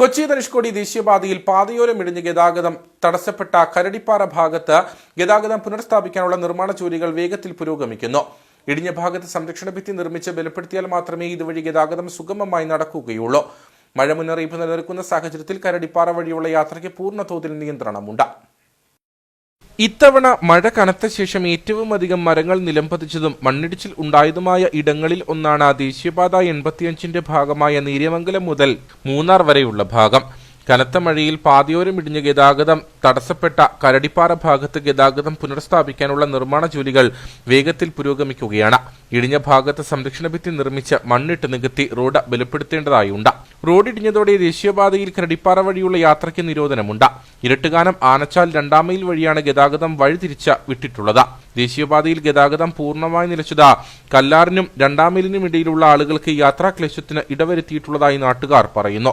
കൊച്ചി ധനുഷ്കോടി ദേശീയപാതയിൽ പാതയോരം ഇടിഞ്ഞ് ഗതാഗതം തടസ്സപ്പെട്ട കരടിപ്പാറ ഭാഗത്ത് ഗതാഗതം പുനഃസ്ഥാപിക്കാനുള്ള നിർമ്മാണ ജോലികൾ വേഗത്തിൽ പുരോഗമിക്കുന്നു. ഇടിഞ്ഞ ഭാഗത്ത് സംരക്ഷണ ഭിത്തി നിർമ്മിച്ച് ബലപ്പെടുത്തിയാൽ മാത്രമേ ഇതുവഴി ഗതാഗതം സുഗമമായി നടക്കുകയുള്ളൂ. മഴ മുന്നറിയിപ്പ് നിലനിൽക്കുന്ന സാഹചര്യത്തിൽ കരടിപ്പാറ വഴിയുള്ള യാത്രയ്ക്ക് പൂർണ തോതിൽ നിയന്ത്രണമുണ്ട്. ഇത്തവണ മഴ കനത്ത ശേഷം ഏറ്റവും അധികം മരങ്ങൾ നിലംപതിച്ചതും മണ്ണിടിച്ചിൽ ഉണ്ടായതുമായ ഇടങ്ങളിൽ ഒന്നാണ് ദേശീയപാത എൺപത്തിയഞ്ചിന്റെ ഭാഗമായ നീര്യമംഗലം മുതൽ മൂന്നാർ വരെയുള്ള ഭാഗം. കനത്ത മഴയിൽ പാതയോരം ഇടിഞ്ഞ് ഗതാഗതം തടസ്സപ്പെട്ട കരടിപ്പാറ ഭാഗത്ത് ഗതാഗതം പുനഃസ്ഥാപിക്കാനുള്ള നിർമ്മാണ ജോലികൾ വേഗത്തിൽ പുരോഗമിക്കുകയാണ്. ഇടിഞ്ഞ ഭാഗത്ത് സംരക്ഷണ ഭിത്തി നിർമ്മിച്ച് മണ്ണിട്ട് നികത്തി റോഡ് ബലപ്പെടുത്തേണ്ടതായുണ്ട്. റോഡ് ഇടിഞ്ഞതോടെ ദേശീയപാതയിൽ കരടിപ്പാറ വഴിയുള്ള യാത്രയ്ക്ക് നിരോധനമുണ്ട്. ഇരട്ടുകാനം ആനച്ചാൽ രണ്ടാം മൈൽ വഴിയാണ് ഗതാഗതം വഴിതിരിച്ച വിട്ടിട്ടുള്ളത്. ദേശീയപാതയിൽ ഗതാഗതം പൂർണമായി നിലച്ചത് കല്ലാറിനും രണ്ടാം മൈലിനും ഇടയിലുള്ള ആളുകൾക്ക് യാത്രാ ക്ലേശത്തിന് ഇടവരുത്തിയിട്ടുള്ളതായി നാട്ടുകാർ പറയുന്നു.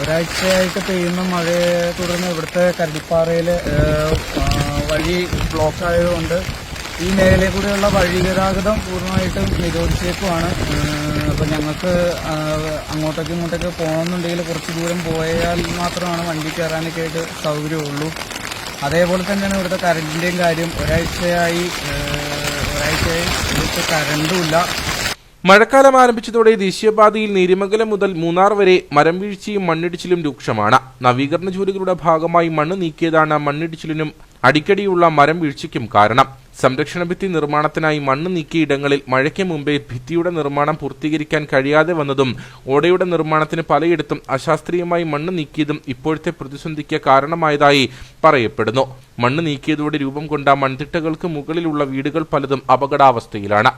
ഒരാഴ്ചയായിട്ട് പെയ്യുന്ന മഴയെ തുടർന്ന് ഇവിടുത്തെ കരടിപ്പാറയിൽ വഴി ബ്ലോക്ക് ആയതുകൊണ്ട് ഈ മേഖലയിൽ കൂടെയുള്ള വഴി ഗതാഗതം പൂർണമായിട്ടും നിരോധിച്ചേക്കുവാണ്. അപ്പം ഞങ്ങൾക്ക് അങ്ങോട്ടേക്കും ഇങ്ങോട്ടേക്ക് പോകണമെന്നുണ്ടെങ്കിൽ കുറച്ച് ദൂരം പോയാൽ മാത്രമാണ് വണ്ടി കയറാനൊക്കെ ആയിട്ട് സൗകര്യമുള്ളൂ. അതേപോലെ തന്നെയാണ് ഇവിടുത്തെ കറണ്ടിന്റെയും കാര്യം. ഒരാഴ്ചയായി ഒരാഴ്ചയായി ഇവിടുത്തെ കറണ്ടുമില്ല. മഴക്കാലം ആരംഭിച്ചതോടെ ദേശീയപാതയിൽ നേരിമംഗലം മുതൽ മൂന്നാർ വരെ മരം വീഴ്ചയും മണ്ണിടിച്ചിലും രൂക്ഷമാണ്. നവീകരണ ജോലികളുടെ ഭാഗമായി മണ്ണ് നീക്കിയതാണ് മണ്ണിടിച്ചിലിനും അടിക്കടിയുള്ള മരം വീഴ്ചയ്ക്കും കാരണം. സംരക്ഷണ ഭിത്തി നിർമ്മാണത്തിനായി മണ്ണ് നീക്കിയ ഇടങ്ങളിൽ മഴയ്ക്ക് മുമ്പേ ഭിത്തിയുടെ നിർമ്മാണം പൂർത്തീകരിക്കാൻ കഴിയാതെ വന്നതും ഓടയുടെ നിർമ്മാണത്തിന് പലയിടത്തും അശാസ്ത്രീയമായി മണ്ണ് നീക്കിയതും ഇപ്പോഴത്തെ പ്രതിസന്ധിക്ക് കാരണമായതായി പറയപ്പെടുന്നു. മണ്ണ് നീക്കിയതോടെ രൂപം കൊണ്ട മൺതിട്ടകൾക്ക് മുകളിലുള്ള വീടുകൾ പലതും അപകടാവസ്ഥയിലാണ്.